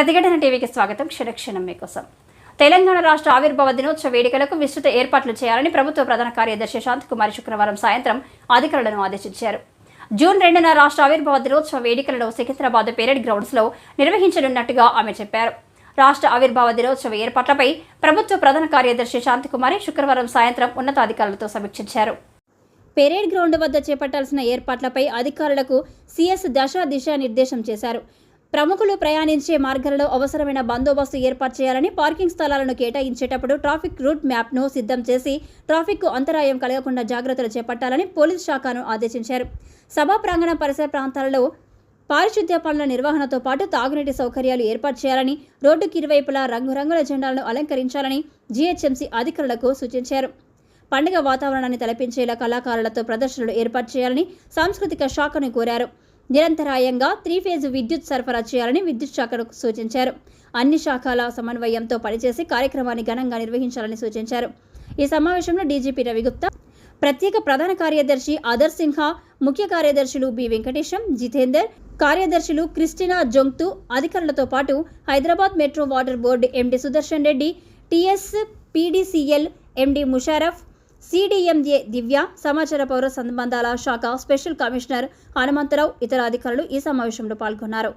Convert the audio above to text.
ప్రతిఘటన టీవీకి స్వాగతం. క్షణక్షణం మీకోసం. తెలంగాణ రాష్ట్ర ఆవిర్భావ దినోత్సవ వేడుకలకు విస్తృత ఏర్పాట్లు చేయాలని ప్రభుత్వ ప్రధాన కార్యదర్శి శాంతికుమారి శుక్రవారం సాయంత్రం అధికారులను ఆదేశించారు. జూన్ రెండున రాష్ట్ర ఆవిర్భావ దినోత్సవ వేడుకలను సికింద్రాబాద్ పెరేడ్ గ్రౌండ్స్లో నిర్వహించనున్నట్టుగా ఆమె చెప్పారు. రాష్ట్ర ఆవిర్భావ దినోత్సవ ఏర్పాట్లపై ప్రభుత్వ ప్రధాన కార్యదర్శి శాంతికుమారి శుక్రవారం సాయంత్రం ఉన్నతాధికారులతో సమీక్షించారు. పెరేడ్ గ్రౌండ్ వద్ద చేపట్టాల్సిన ఏర్పాట్లపై అధికారులకు సీఎస్ దశ దిశ నిర్దేశం చేశారు. ప్రముఖులు ప్రయాణించే మార్గాలలో అవసరమైన బందోబస్తు ఏర్పాటు చేయాలని పార్కింగ్ స్థలాలను కేటాయించేటప్పుడు ట్రాఫిక్ రూట్ మ్యాప్ను సిద్ధం చేసి ట్రాఫిక్కు అంతరాయం కలగకుండా జాగ్రత్తలు చేపట్టాలని పోలీస్ శాఖను ఆదేశించారు. సభా ప్రాంగణ పరిసర ప్రాంతాలలో పారిశుద్ధ్య పనుల నిర్వహణతో పాటు తాగునీటి సౌకర్యాలు ఏర్పాటు చేయాలని రోడ్డుకి ఇరువైపులా రంగురంగుల జెండాలను అలంకరించాలని జీహెచ్ఎంసీ అధికారులకు సూచించారు. పండుగ వాతావరణాన్ని తలపించేలా కళాకారులతో ప్రదర్శనలు ఏర్పాటు చేయాలని సాంస్కృతిక శాఖను కోరారు. నిరంతరాయంగా త్రీ ఫేజ్ విద్యుత్ సరఫరా చేయాలని విద్యుత్ శాఖకు సూచించారు. అన్ని శాఖల సమన్వయంతో పనిచేసి కార్యక్రమాన్ని ఘనంగా నిర్వహించాలని సూచించారు. ఈ సమావేశంలో డీజీపీ రవిగుప్తా ప్రత్యేక ప్రధాన కార్యదర్శి ఆదర్ సిన్హా ముఖ్య కార్యదర్శులు బి వెంకటేశం జితేందర్ కార్యదర్శులు క్రిస్టినా జొంగ్తు అధికారులతో పాటు Hyderabad metro water board MD Sudarshan Reddy TS PDCL MD Musharraf CDMA Divya సమాచార పౌర సంబంధాల శాఖ స్పెషల్ కమిషనర్ హనుమంతరావు ఇతర అధికారులు ఈ సమావేశంలో పాల్గొన్నారు.